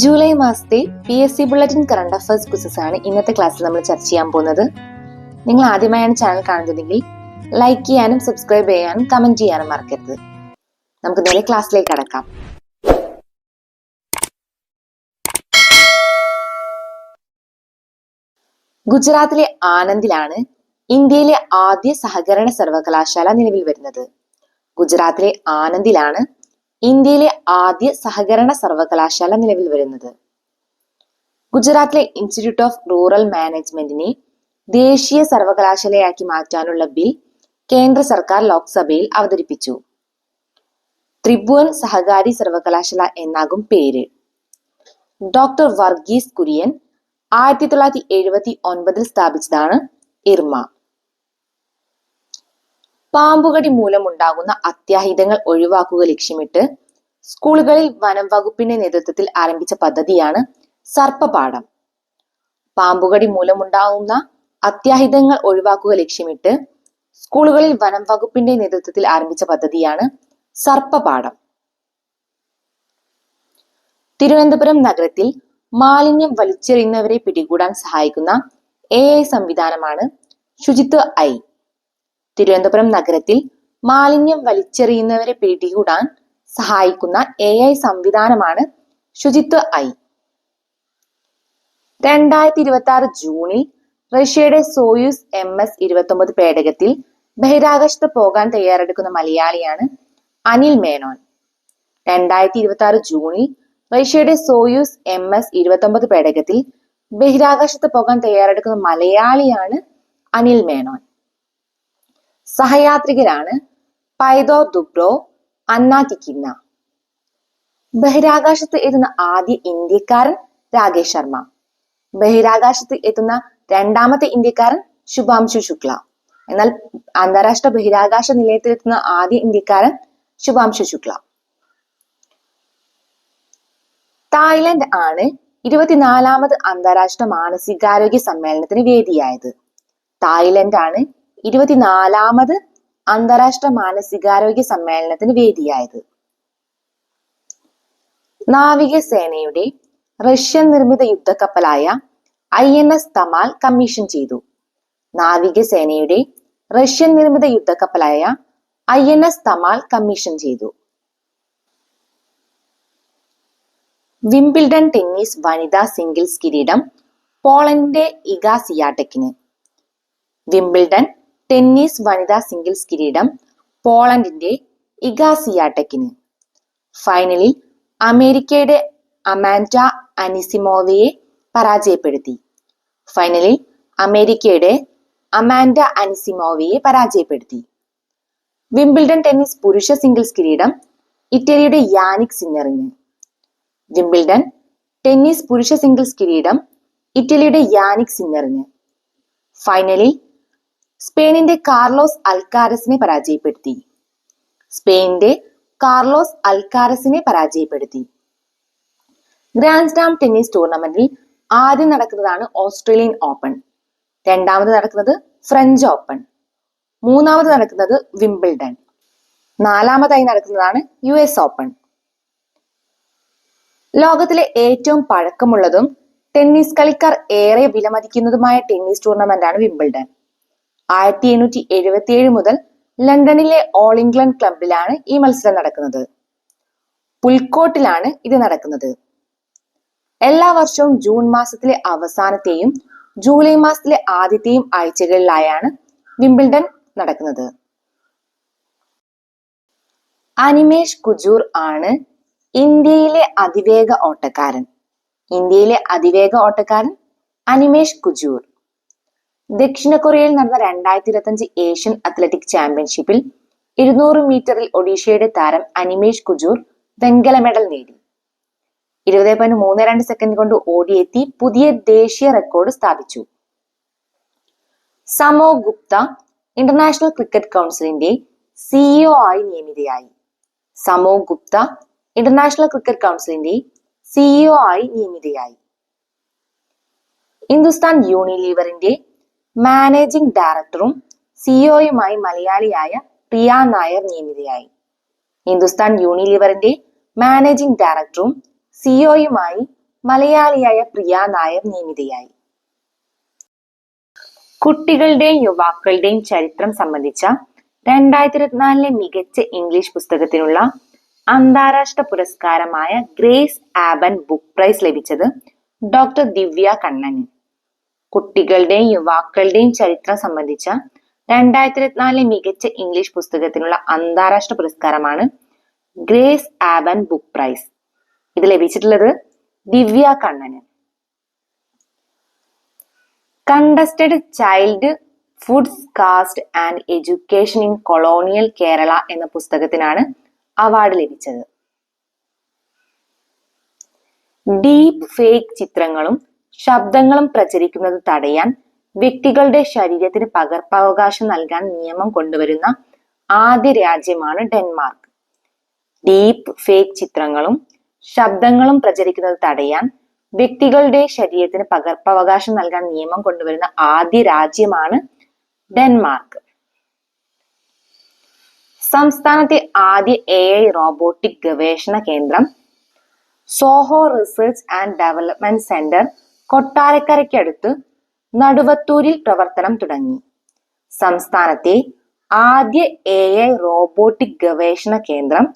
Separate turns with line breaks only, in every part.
July മാസത്തെ P S C bulletin current affairs quizzes ആണ് ഇന്നത്തെ ക്ലാസ്സിൽ നമ്മൾ ചർച്ച ചെയ്യാൻ പോകുന്നത്. നിങ്ങൾ ആദ്യമായാണ് ചാനൽ കാണുന്നതെങ്കിൽ ലൈക്ക് ചെയ്യാനും സബ്സ്ക്രൈബ് ചെയ്യാനും കമന്റ് ചെയ്യാനും മറക്കരുത്. നമുക്ക് നേരെ ക്ലാസ്സിലേക്ക് കടക്കാം. ഗുജറാത്തിലെ ആനന്ദിലാണ് ഇന്ത്യയിലെ ആദ്യ സഹകരണ സർവകലാശാല നിലവിൽ വരുന്നത്. ഗുജറാത്തിലെ ആനന്ദിലാണ് ഇന്ത്യയിലെ ആദ്യ സഹകരണ സർവകലാശാല നിലവിൽ വരുന്നത്. ഗുജറാത്തിലെ ഇൻസ്റ്റിറ്റ്യൂട്ട് ഓഫ് റൂറൽ മാനേജ്മെന്റിനെ ദേശീയ സർവകലാശാലയാക്കി മാറ്റാനുള്ള ബിൽ കേന്ദ്ര സർക്കാർ ലോക്സഭയിൽ അവതരിപ്പിച്ചു. ത്രിഭുവൻ സഹകാരി സർവകലാശാല എന്നാകും പേര്. ഡോക്ടർ വർഗീസ് കുര്യൻ ആയിരത്തി തൊള്ളായിരത്തി എഴുപത്തി ഒൻപതിൽ സ്ഥാപിച്ചതാണ് ഇർമ. പാമ്പുകടി മൂലമുണ്ടാകുന്ന അത്യാഹിതങ്ങൾ ഒഴിവാക്കുക ലക്ഷ്യമിട്ട് സ്കൂളുകളിൽ വനം വകുപ്പിന്റെ നേതൃത്വത്തിൽ ആരംഭിച്ച പദ്ധതിയാണ് സർപ്പപാഠം. പാമ്പുകടി മൂലമുണ്ടാകുന്ന അത്യാഹിതങ്ങൾ ഒഴിവാക്കുക ലക്ഷ്യമിട്ട് സ്കൂളുകളിൽ വനം വകുപ്പിന്റെ നേതൃത്വത്തിൽ ആരംഭിച്ച പദ്ധതിയാണ് സർപ്പപാഠം. തിരുവനന്തപുരം നഗരത്തിൽ മാലിന്യം വലിച്ചെറിയുന്നവരെ പിടികൂടാൻ സഹായിക്കുന്ന എ സംവിധാനമാണ് ശുചിത്വ ഐ. തിരുവനന്തപുരം നഗരത്തിൽ മാലിന്യം വലിച്ചെറിയുന്നവരെ പിടികൂടാൻ സഹായിക്കുന്ന എ ഐ സംവിധാനമാണ് ശുചിത്വ ഐ. രണ്ടായിരത്തി ഇരുപത്തി ആറ് ജൂണിൽ റഷ്യയുടെ സോയൂസ് എം എസ് ഇരുപത്തി പേടകത്തിൽ ബഹിരാകാശത്ത് പോകാൻ തയ്യാറെടുക്കുന്ന മലയാളിയാണ് അനിൽ മേനോൻ. രണ്ടായിരത്തി ഇരുപത്തി ആറ് ജൂണിൽ റഷ്യയുടെ സോയൂസ് എം എസ് ഇരുപത്തി ഒമ്പത് പേടകത്തിൽ ബഹിരാകാശത്ത് പോകാൻ തയ്യാറെടുക്കുന്ന മലയാളിയാണ് അനിൽ മേനോൻ. സഹയാത്രികരാണ് പൈതോ ദുബ്രോ അന്ന ടിക്കിന്ന ബഹിരാകാശത്ത് എത്തുന്ന ആദ്യ ഇന്ത്യക്കാരൻ രാകേഷ് ശർമ്മ. ബഹിരാകാശത്ത് എത്തുന്ന രണ്ടാമത്തെ ഇന്ത്യക്കാരൻ ശുഭാംശു ശുക്ല. എന്നാൽ അന്താരാഷ്ട്ര ബഹിരാകാശ നിലയത്തിലെത്തുന്ന ആദ്യ ഇന്ത്യക്കാരൻ ശുഭാംശു ശുക്ല. തായ്ലൻഡ് ആണ് ഇരുപത്തിനാലാമത് അന്താരാഷ്ട്ര മാനസികാരോഗ്യ സമ്മേളനത്തിന് വേദിയായത്. തായ്ലൻഡ് ആണ് ഇരുപത്തിനാലാമത് അന്താരാഷ്ട്ര മാനസികാരോഗ്യ സമ്മേളനത്തിന് വേദിയായത്. നാവികസേനയുടെ റഷ്യൻ നിർമ്മിത യുദ്ധക്കപ്പലായ I N S Tamal commission ചെയ്തു. നാവികസേനയുടെ റഷ്യൻ നിർമ്മിത യുദ്ധക്കപ്പലായ I N S Tamal commission ചെയ്തു. വിംബിൾഡൺ ടെന്നീസ് വനിതാ സിംഗിൾസ് കിരീടം പോളണ്ടിന്റെ ഇഗാ സിയാടെക്കിന് വിംബിൾഡൺ ടെന്നീസ് വനിതാ സിംഗിൾസ് കിരീടം പോളണ്ടിന്റെ ഇഗാസിയാട്ടക്കിന്. ഫൈനലിൽ അമേരിക്കയുടെ അമാൻഡ അനിസിമോവയെ പരാജയപ്പെടുത്തി. ഫൈനലിൽ അമേരിക്കയുടെ അമാൻഡ അനിസിമോവയെ പരാജയപ്പെടുത്തി. വിംബിൾഡൺ ടെന്നീസ് പുരുഷ സിംഗിൾസ് കിരീടം ഇറ്റലിയുടെ യാനിക് സിന്നറിന്. വിംബിൾഡൺ ടെന്നീസ് പുരുഷ സിംഗിൾസ് കിരീടം ഇറ്റലിയുടെ യാനിക് സിന്നറിന്. ഫൈനലിൽ സ്പെയിനിന്റെ കാർലോസ് അൽക്കാരസിനെ പരാജയപ്പെടുത്തി. സ്പെയിനിന്റെ കാർലോസ് അൽക്കാരസിനെ പരാജയപ്പെടുത്തി. ഗ്രാൻഡ് ടെന്നീസ് ടൂർണമെന്റിൽ ആദ്യം നടക്കുന്നതാണ് ഓസ്ട്രേലിയൻ ഓപ്പൺ. രണ്ടാമത് നടക്കുന്നത് ഫ്രഞ്ച് ഓപ്പൺ. മൂന്നാമത് നടക്കുന്നത് വിംബിൾഡൺ. നാലാമതായി നടക്കുന്നതാണ് യു എസ് ഓപ്പൺ. ലോകത്തിലെ ഏറ്റവും പഴക്കമുള്ളതും ടെന്നീസ് കളിക്കാർ ഏറെ വിലമതിക്കുന്നതുമായ ടെന്നീസ് ടൂർണമെന്റാണ് വിംബിൾഡൺ. ആയിരത്തി എണ്ണൂറ്റി എഴുപത്തിയേഴ് മുതൽ ലണ്ടനിലെ ഓൾ ഇംഗ്ലണ്ട് ക്ലബിലാണ് ഈ മത്സരം നടക്കുന്നത്. പുൽക്കോട്ടിലാണ് ഇത് നടക്കുന്നത്. എല്ലാ വർഷവും ജൂൺ മാസത്തിലെ അവസാനത്തെയും ജൂലൈ മാസത്തിലെ ആദ്യത്തെയും ആഴ്ചകളിലായാണ് വിംബിൾഡൺ നടക്കുന്നത്. അനിമേഷ് കുജൂർ ആണ് ഇന്ത്യയിലെ അതിവേഗ ഓട്ടക്കാരൻ. ഇന്ത്യയിലെ അതിവേഗ ഓട്ടക്കാരൻ അനിമേഷ് കുജൂർ. ദക്ഷിണ കൊറിയയിൽ നടന്ന രണ്ടായിരത്തി ഇരുപത്തഞ്ച് ഏഷ്യൻ അത്ലറ്റിക് ചാമ്പ്യൻഷിപ്പിൽ ഇരുന്നൂറ് മീറ്ററിൽ ഒഡീഷയുടെ താരം അനിമേഷ് കുജൂർ വെങ്കല മെഡൽ നേടി. ഇരുപത് പോയിന്റ് മൂന്ന് രണ്ട് സെക്കൻഡ് കൊണ്ട് ഓടിയെത്തി പുതിയ ദേശീയ റെക്കോർഡ് സ്ഥാപിച്ചു. സമോ ഗുപ്ത ഇന്റർനാഷണൽ ക്രിക്കറ്റ് കൗൺസിലിന്റെ സിഇഒ ആയി നിയമിതയായി. സമോ ഗുപ്ത ഇന്റർനാഷണൽ ക്രിക്കറ്റ് കൗൺസിലിന്റെ സിഇഒ ആയി നിയമിതയായി. ഹിന്ദുസ്ഥാൻ യൂണിലീവറിന്റെ മാനേജിംഗ് ഡയറക്ടറും സിഇഒയുമായി മലയാളിയായ പ്രിയ നായർ നിയമിതയായി. ഹിന്ദുസ്ഥാൻ യൂണിലിവറിന്റെ മാനേജിംഗ് ഡയറക്ടറും സിഇഒയുമായി മലയാളിയായ പ്രിയ നായർ നിയമിതയായി. കുട്ടികളുടെയും യുവാക്കളുടെയും ചരിത്രം സംബന്ധിച്ച രണ്ടായിരത്തി ഇരുപത്തിനാലിലെ മികച്ച ഇംഗ്ലീഷ് പുസ്തകത്തിനുള്ള അന്താരാഷ്ട്ര പുരസ്കാരമായ ഗ്രേസ് ആബൻ ബുക്ക് പ്രൈസ് ലഭിച്ചത് ഡോക്ടർ ദിവ്യ കണ്ണന് കുട്ടികളുടെയും യുവാക്കളുടെയും ചരിത്രം സംബന്ധിച്ച രണ്ടായിരത്തി ഇരുപത്തിനാലിലെ മികച്ച ഇംഗ്ലീഷ് പുസ്തകത്തിനുള്ള അന്താരാഷ്ട്ര പുരസ്കാരമാണ് ഗ്രേസ് ആബൻ ബുക്ക് പ്രൈസ്. ഇത് ലഭിച്ചിട്ടുള്ളത് ദിവ്യ കണ്ണന്. Contested childhoods caste and education in colonial Kerala എന്ന പുസ്തകത്തിനാണ് അവാർഡ് ലഭിച്ചത്. ഡീപ് ഫേക്ക് ചിത്രങ്ങളും ശബ്ദങ്ങളും പ്രചരിക്കുന്നത് തടയാൻ വ്യക്തികളുടെ ശരീരത്തിന് പകർപ്പവകാശം നൽകാൻ നിയമം കൊണ്ടുവരുന്ന ആദ്യ രാജ്യമാണ് ഡെൻമാർക്ക്. ഡീപ്പ് ഫേക്ക് ചിത്രങ്ങളും ശബ്ദങ്ങളും പ്രചരിക്കുന്നത് തടയാൻ വ്യക്തികളുടെ ശരീരത്തിന് പകർപ്പവകാശം നൽകാൻ നിയമം കൊണ്ടുവരുന്ന ആദ്യ രാജ്യമാണ് ഡെൻമാർക്ക്. സംസ്ഥാനത്തെ ആദ്യ എ ഐ റോബോട്ടിക് ഗവേഷണ കേന്ദ്രം Zoho research and development centre കൊട്ടാരക്കരയ്ക്കടുത്ത് നടുവത്തൂരിൽ പ്രവർത്തനം തുടങ്ങി. സംസ്ഥാനത്തെ ആദ്യ എ ഐ റോബോട്ടിക് ഗവേഷണ കേന്ദ്രം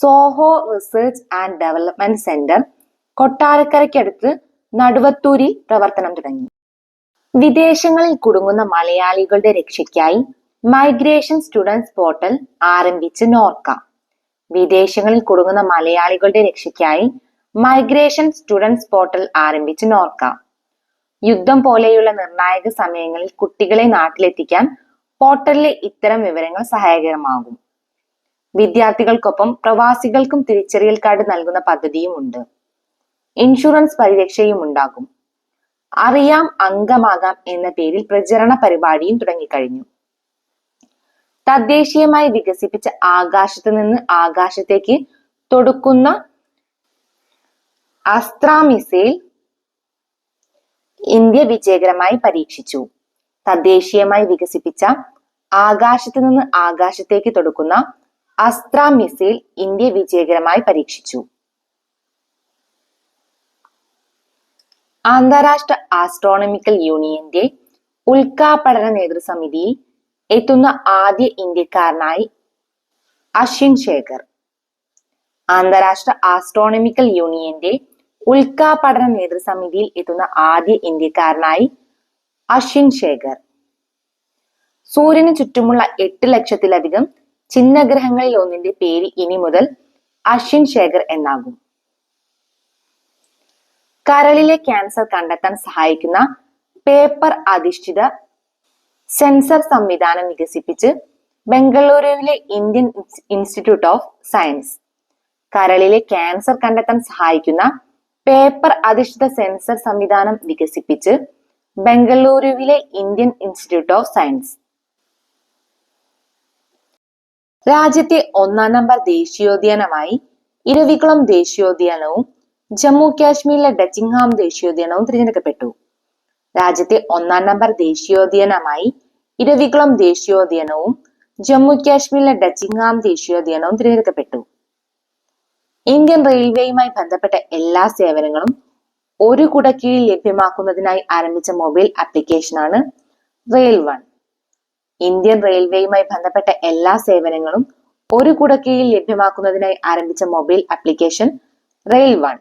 Zoho research and development centre കൊട്ടാരക്കരയ്ക്കടുത്ത് നടുവത്തൂരിൽ പ്രവർത്തനം തുടങ്ങി. വിദേശങ്ങളിൽ കുടുങ്ങുന്ന മലയാളികളുടെ രക്ഷയ്ക്കായി മൈഗ്രേഷൻ സ്റ്റുഡൻസ് പോർട്ടൽ ആരംഭിച്ച് നോർക്ക. വിദേശങ്ങളിൽ കുടുങ്ങുന്ന മലയാളികളുടെ രക്ഷയ്ക്കായി മൈഗ്രേഷൻ സ്റ്റുഡൻസ് പോർട്ടൽ ആരംഭിച്ച് നോർക്ക യുദ്ധം പോലെയുള്ള നിർണായക സമയങ്ങളിൽ കുട്ടികളെ നാട്ടിലെത്തിക്കാൻ പോർട്ടലിലെ ഇത്തരം വിവരങ്ങൾ സഹായകരമാകും. വിദ്യാർത്ഥികൾക്കൊപ്പം പ്രവാസികൾക്കും തിരിച്ചറിയൽ കാർഡ് നൽകുന്ന പദ്ധതിയും ഉണ്ട്. ഇൻഷുറൻസ് പരിരക്ഷയും ഉണ്ടാകും. അറിയാം അംഗമാകാം എന്ന പേരിൽ പ്രചരണ പരിപാടിയും തുടങ്ങിക്കഴിഞ്ഞു. തദ്ദേശീയമായി വികസിപ്പിച്ച ആകാശത്ത് നിന്ന് ആകാശത്തേക്ക് തൊടുക്കുന്ന അസ്ത്ര മിസൈൽ ഇന്ത്യ വിജയകരമായി പരീക്ഷിച്ചു. തദ്ദേശീയമായി വികസിപ്പിച്ച ആകാശത്ത് നിന്ന് ആകാശത്തേക്ക് തൊടുക്കുന്ന അസ്ത്ര മിസൈൽ ഇന്ത്യ വിജയകരമായി പരീക്ഷിച്ചു. അന്താരാഷ്ട്ര ആസ്ട്രോണമിക്കൽ യൂണിയന്റെ ഉൽക്കാപഠന നേതൃസമിതിയിൽ എത്തുന്ന ആദ്യ ഇന്ത്യക്കാരനായി അശ്വിൻ ശേഖർ. അന്താരാഷ്ട്ര ആസ്ട്രോണമിക്കൽ യൂണിയന്റെ ഉൽക്കാപഠന നേതൃസമിതിയിൽ എത്തുന്ന ആദ്യ ഇന്ത്യക്കാരനായി അശ്വിൻ ശേഖർ. സൂര്യന് ചുറ്റുമുള്ള എട്ട് ലക്ഷത്തിലധികം ചിഹ്നഗ്രഹങ്ങളിൽ ഒന്നിന്റെ പേര് ഇനി മുതൽ അശ്വിൻ ശേഖർ എന്നാകും. കരളിലെ ക്യാൻസർ കണ്ടെത്താൻ സഹായിക്കുന്ന പേപ്പർ അധിഷ്ഠിത സെൻസർ സംവിധാനം വികസിപ്പിച്ച് ബംഗളൂരുവിലെ ഇന്ത്യൻ ഇൻസ്റ്റിറ്റ്യൂട്ട് ഓഫ് സയൻസ് കരളിലെ ക്യാൻസർ കണ്ടെത്താൻ സഹായിക്കുന്ന പേപ്പർ അധിഷ്ഠിത സെൻസർ സംവിധാനം വികസിപ്പിച്ച് ബംഗളൂരുവിലെ ഇന്ത്യൻ ഇൻസ്റ്റിറ്റ്യൂട്ട് ഓഫ് സയൻസ്. രാജ്യത്തെ ഒന്നാം നമ്പർ ദേശീയോദ്യാനമായി ഇരവികുളം ദേശീയോദ്യാനവും ജമ്മു കാശ്മീരിലെ ഡച്ചിങ്ഹാം ദേശീയോദ്യാനവും തിരഞ്ഞെടുക്കപ്പെട്ടു. രാജ്യത്തെ ഒന്നാം നമ്പർ ദേശീയോദ്യാനമായി ഇരവികുളം ദേശീയോദ്യാനവും ജമ്മു കാശ്മീരിലെ ഡച്ചിങ്ഹാം ദേശീയോദ്യാനവും തിരഞ്ഞെടുക്കപ്പെട്ടു. ഇന്ത്യൻ റെയിൽവേയുമായി ബന്ധപ്പെട്ട എല്ലാ സേവനങ്ങളും ഒരു കുട കീഴിൽ ലഭ്യമാക്കുന്നതിനായി ആരംഭിച്ച മൊബൈൽ ആപ്ലിക്കേഷനാണ് റെയിൽ വൺ. ഇന്ത്യൻ റെയിൽവേയുമായി ബന്ധപ്പെട്ട എല്ലാ സേവനങ്ങളും ഒരു കുട കീഴിൽ ലഭ്യമാക്കുന്നതിനായി ആരംഭിച്ച മൊബൈൽ ആപ്ലിക്കേഷൻ റെയിൽ വൺ.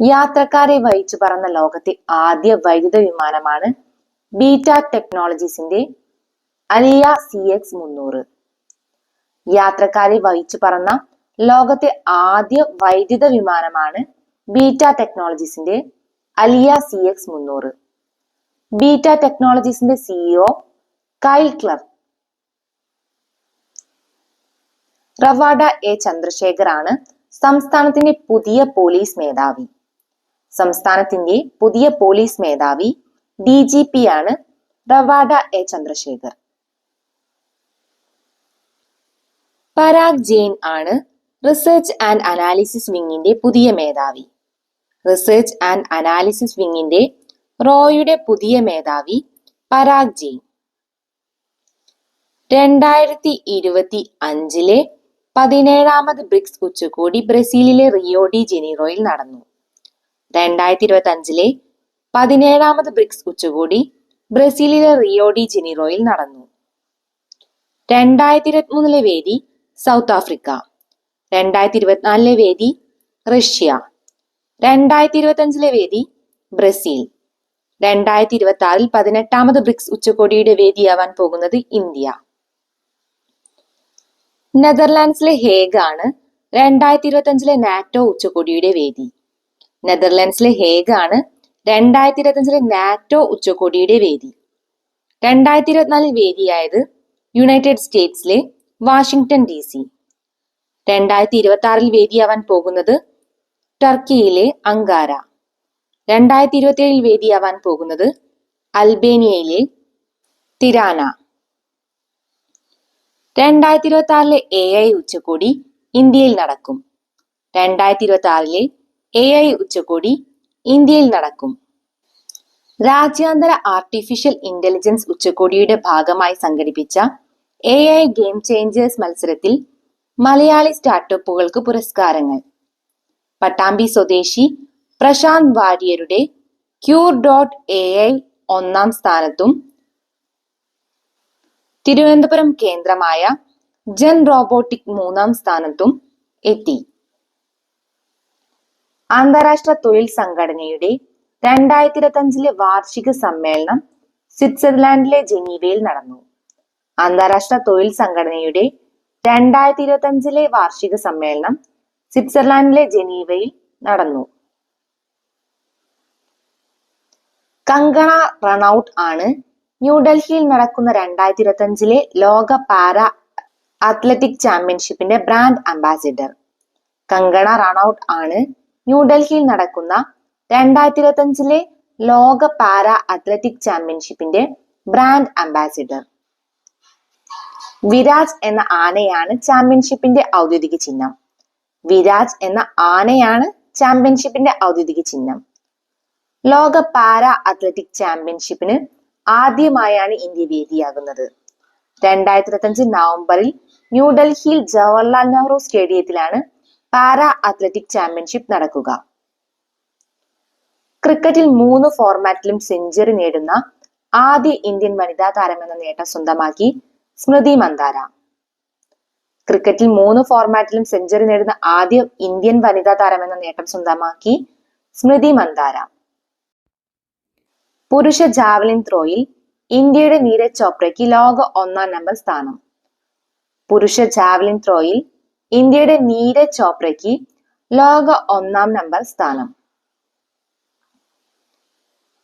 യാത്രക്കാരെ വഹിച്ചു പറന്ന ലോകത്തെ ആദ്യ വൈദ്യുത വിമാനമാണ് ബീറ്റ ടെക്നോളജീസിന്റെ അലിയ സി എക്സ് മുന്നൂറ്. യാത്രക്കാരെ വഹിച്ചു പറന്ന ലോകത്തെ ആദ്യ വൈദ്യുത വിമാനമാണ് ബീറ്റ ടെക്നോളജീസിന്റെ അലിയ സി എക്സ് മുന്നൂറ്. Beta ടെക്നോളജീസിന്റെ CEO Kyle Clark Ravada A Chandrasekhar ആണ് സംസ്ഥാനത്തിന്റെ പുതിയ പോലീസ് മേധാവി. സംസ്ഥാനത്തിന്റെ പുതിയ പോലീസ് മേധാവി ഡി ജി പി ആണ് റവാഡ എ ചന്ദ്രശേഖർ. പരാഗ് ജെയിൻ ആണ് റിസർച്ച് ആൻഡ് അനാലിസിസ് വിങ്ങിന്റെ പുതിയ മേധാവി. റിസർച്ച് ആൻഡ് അനാലിസിസ് വിങ്ങിന്റെ റോയുടെ പുതിയ മേധാവി പരാഗ് ജെയിൻ. രണ്ടായിരത്തി ഇരുപത്തി അഞ്ചിലെ പതിനേഴാമത് ബ്രിക്സ് ഉച്ചകോടി ബ്രസീലിലെ റിയോ ഡി ജനീറോയിൽ നടന്നു. രണ്ടായിരത്തി ഇരുപത്തി അഞ്ചിലെ പതിനേഴാമത് ബ്രിക്സ് ഉച്ചകോടി ബ്രസീലിലെ റിയോ ഡി ജനീറോയിൽ നടന്നു. രണ്ടായിരത്തി ഇരുപത്തി മൂന്നിലെ വേദി സൗത്ത് ആഫ്രിക്ക. രണ്ടായിരത്തി ഇരുപത്തിനാലിലെ വേദി റഷ്യ രണ്ടായിരത്തി ഇരുപത്തി അഞ്ചിലെ വേദി ബ്രസീൽ രണ്ടായിരത്തി ഇരുപത്തി ആറിൽ പതിനെട്ടാമത് ബ്രിക്സ് ഉച്ചകോടിയുടെ വേദിയാവാൻ പോകുന്നത് ഇന്ത്യ. നെതർലാൻഡ്സിലെ ഹേഗ് ആണ് രണ്ടായിരത്തി ഇരുപത്തി അഞ്ചിലെ നാറ്റോ ഉച്ചകോടിയുടെ വേദി. നെതർലാൻഡ്സിലെ ഹേഗ് ആണ് രണ്ടായിരത്തി ഇരുപത്തി അഞ്ചിലെ നാറ്റോ ഉച്ചകോടിയുടെ വേദി. രണ്ടായിരത്തി ഇരുപത്തിനാലിൽ വേദിയായത് യുണൈറ്റഡ് സ്റ്റേറ്റ്സിലെ വാഷിംഗ്ടൺ ഡി സി. രണ്ടായിരത്തി ഇരുപത്തി ആറിൽ വേദിയാവാൻ പോകുന്നത് ടർക്കിയിലെ അങ്കാര. രണ്ടായിരത്തി ഇരുപത്തി ഏഴിൽ വേദിയാവാൻ പോകുന്നത് അൽബേനിയയിലെ തിരാന. രണ്ടായിരത്തി ഇരുപത്തി ആറിലെ എ ഐ ഉച്ചകോടി ഇന്ത്യയിൽ നടക്കും. രണ്ടായിരത്തി ഇരുപത്തി ആറിലെ എ ഐ ഉച്ചകോടി ഇന്ത്യയിൽ നടക്കും. രാജ്യാന്തര ആർട്ടിഫിഷ്യൽ ഇന്റലിജൻസ് ഉച്ചകോടിയുടെ ഭാഗമായി സംഘടിപ്പിച്ച എ ഐ ഗെയിം ചേഞ്ചേഴ്സ് മത്സരത്തിൽ മലയാളി സ്റ്റാർട്ടപ്പുകൾക്ക് പുരസ്കാരങ്ങൾ. പട്ടാമ്പി സ്വദേശി പ്രശാന്ത് വാര്യരുടെ ക്യൂർ ഡോട്ട് എ ഐ ഒന്നാം സ്ഥാനത്തും തിരുവനന്തപുരം കേന്ദ്രമായ ജൻ റോബോട്ടിക് മൂന്നാം സ്ഥാനത്തും എത്തി. അന്താരാഷ്ട്ര തൊഴിൽ സംഘടനയുടെ രണ്ടായിരത്തി ഇരുപത്തി അഞ്ചിലെ വാർഷിക സമ്മേളനം സ്വിറ്റ്സർലാൻഡിലെ ജനീവയിൽ നടന്നു. അന്താരാഷ്ട്ര തൊഴിൽ സംഘടനയുടെ രണ്ടായിരത്തി ഇരുപത്തി അഞ്ചിലെ വാർഷിക സമ്മേളനം സ്വിറ്റ്സർലാൻഡിലെ ജനീവയിൽ നടന്നു. കങ്കണ റണൌട്ട് ആണ് ന്യൂഡൽഹിയിൽ നടക്കുന്ന രണ്ടായിരത്തി ഇരുപത്തി അഞ്ചിലെ ലോക പാര അത്ലറ്റിക് ചാമ്പ്യൻഷിപ്പിന്റെ ബ്രാൻഡ് അംബാസിഡർ. കങ്കണ റണൌട്ട് ആണ് ന്യൂഡൽഹിയിൽ നടക്കുന്ന രണ്ടായിരത്തി ഇരുപത്തി അഞ്ചിലെ ലോക പാര അത്ലറ്റിക് ചാമ്പ്യൻഷിപ്പിന്റെ ബ്രാൻഡ് അംബാസിഡർ. വിരാജ് എന്ന ആനയാണ് ചാമ്പ്യൻഷിപ്പിന്റെ ഔദ്യോഗിക ചിഹ്നം. വിരാജ് എന്ന ആനയാണ് ചാമ്പ്യൻഷിപ്പിന്റെ ഔദ്യോഗിക ചിഹ്നം. ലോക പാര അത്ലറ്റിക് ചാമ്പ്യൻഷിപ്പിന് ആദ്യമായാണ് ഇന്ത്യ വേദിയാകുന്നത്. രണ്ടായിരത്തി ഇരുപത്തഞ്ച് നവംബറിൽ ന്യൂഡൽഹിയിൽ ജവഹർലാൽ നെഹ്റു സ്റ്റേഡിയത്തിലാണ് പാര അത്ലറ്റിക് ചാമ്പ്യൻഷിപ്പ് നടക്കുക. ക്രിക്കറ്റിൽ മൂന്ന് ഫോർമാറ്റിലും സെഞ്ചുറി നേടുന്ന ആദ്യ ഇന്ത്യൻ വനിതാ താരമെന്ന നേട്ടം സ്വന്തമാക്കി സ്മൃതി മന്ദാര. ക്രിക്കറ്റിൽ മൂന്ന് ഫോർമാറ്റിലും സെഞ്ചുറി നേടുന്ന ആദ്യ ഇന്ത്യൻ വനിതാ താരമെന്ന നേട്ടം സ്വന്തമാക്കി സ്മൃതി മന്ദാര. പുരുഷ ജാവലിൻ ത്രോയിൽ ഇന്ത്യയുടെ നീരജ് ചോപ്രയ്ക്ക് ലോക ഒന്നാം നമ്പർ സ്ഥാനം. പുരുഷ ജാവലിൻ ത്രോയിൽ ഇന്ത്യയുടെ നീരജ് ചോപ്രയ്ക്ക് ലോക ഒന്നാം നമ്പർ സ്ഥാനം.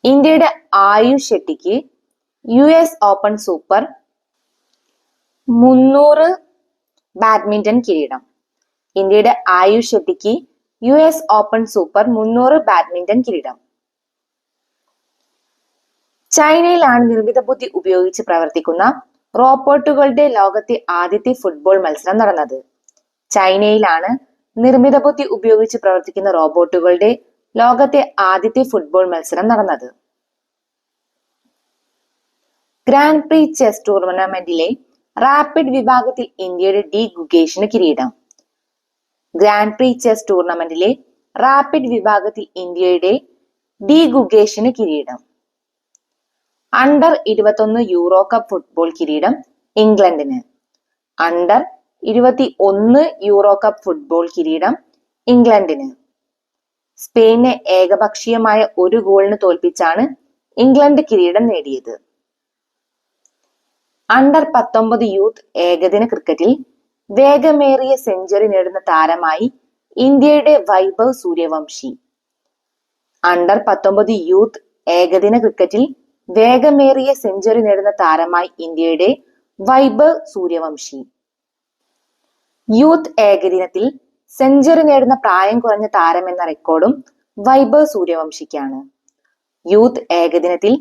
ഇന്ത്യയുടെ ആയുഷ് ഷെട്ടിക്ക് യു എസ് ഓപ്പൺ സൂപ്പർ മുന്നൂറ് ബാഡ്മിന്റൺ കിരീടം. ഇന്ത്യയുടെ ആയുഷ് ഷെട്ടിക്ക് യു എസ് ഓപ്പൺ സൂപ്പർ മുന്നൂറ് ബാഡ്മിന്റൺ കിരീടം. ചൈനയിലാണ് നിർമ്മിത ബുദ്ധി ഉപയോഗിച്ച് പ്രവർത്തിക്കുന്ന റോബോട്ടുകളുടെ ലോകത്തെ ആദ്യത്തെ ഫുട്ബോൾ മത്സരം നടന്നത്. ചൈനയിലാണ് നിർമ്മിത ബുദ്ധി ഉപയോഗിച്ച് പ്രവർത്തിക്കുന്ന റോബോട്ടുകളുടെ ലോകത്തെ ആദ്യത്തെ ഫുട്ബോൾ മത്സരം നടന്നത്. ഗ്രാൻഡ് പ്രീ ചെസ് ടൂർണമെന്റിലെ റാപ്പിഡ് വിഭാഗത്തിൽ ഇന്ത്യയുടെ ഡി ഗുഗേഷിന് കിരീടം. ഗ്രാൻഡ് പ്രീ ചെസ് ടൂർണമെന്റിലെ റാപ്പിഡ് വിഭാഗത്തിൽ ഇന്ത്യയുടെ ഡി ഗുഗേഷിന് കിരീടം. അണ്ടർ ഇരുപത്തൊന്ന് യൂറോ കപ്പ് ഫുട്ബോൾ കിരീടം ഇംഗ്ലണ്ടിന്. അണ്ടർ ഇരുപത്തി ഒന്ന് യൂറോ കപ്പ് ഫുട്ബോൾ കിരീടം ഇംഗ്ലണ്ടിന്. സ്പെയിനെ ഏകപക്ഷീയമായ ഒരു ഗോളിന് തോൽപ്പിച്ചാണ് ഇംഗ്ലണ്ട് കിരീടം നേടിയത്. അണ്ടർ പത്തൊമ്പത് യൂത്ത് ഏകദിന ക്രിക്കറ്റിൽ വേഗമേറിയ സെഞ്ചുറി നേടുന്ന താരമായി ഇന്ത്യയുടെ വൈഭവ് സൂര്യവംശി. അണ്ടർ പത്തൊമ്പത് യൂത്ത് ഏകദിന ക്രിക്കറ്റിൽ വേഗമേറിയ സെഞ്ചുറി നേടുന്ന താരമായി ഇന്ത്യയുടെ വൈഭവ് സൂര്യവംശി. യൂത്ത് ഏകദിനത്തിൽ സെഞ്ചുറി നേടുന്ന പ്രായം കുറഞ്ഞ താരം എന്ന റെക്കോർഡും വൈഭവ് സൂര്യവംശിക്കാണ്. യൂത്ത് ഏകദിനത്തിൽ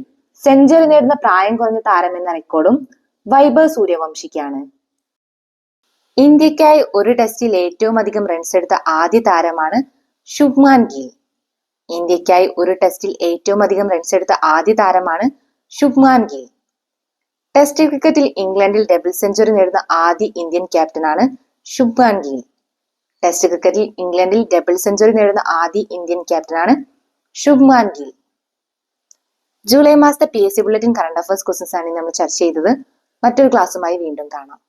സെഞ്ചുറി നേടുന്ന പ്രായം കുറഞ്ഞ താരം എന്ന റെക്കോർഡും വൈഭവ് സൂര്യവംശിക്കാണ്. ഇന്ത്യക്കായി ഒരു ടെസ്റ്റിൽ ഏറ്റവും അധികം റൺസ് എടുത്ത ആദ്യ താരമാണ് ശുഭ്മാൻ ഗിൽ. ഇന്ത്യക്കായി ഒരു ടെസ്റ്റിൽ ഏറ്റവും അധികം റൺസ് എടുത്ത ആദ്യ താരമാണ് ശുഭ്മാൻ ഗിൽ. ടെസ്റ്റ് ക്രിക്കറ്റിൽ ഇംഗ്ലണ്ടിൽ ഡബിൾ സെഞ്ചുറി നേടുന്ന ആദ്യ ഇന്ത്യൻ ക്യാപ്റ്റനാണ് ശുഭ്മാൻ ഗിൽ. ടെസ്റ്റ് ക്രിക്കറ്റിൽ ഇംഗ്ലണ്ടിൽ ഡബിൾ സെഞ്ചുറി നേടുന്ന ആദ്യ ഇന്ത്യൻ ക്യാപ്റ്റനാണ് ശുഭ്മാൻ ഗിൽ. ജൂലൈ മാസത്തെ P S C bulletin current affairs questions ആണ് നമ്മൾ ചർച്ച ചെയ്തത്. മറ്റൊരു ക്ലാസ്സുമായി വീണ്ടും കാണാം.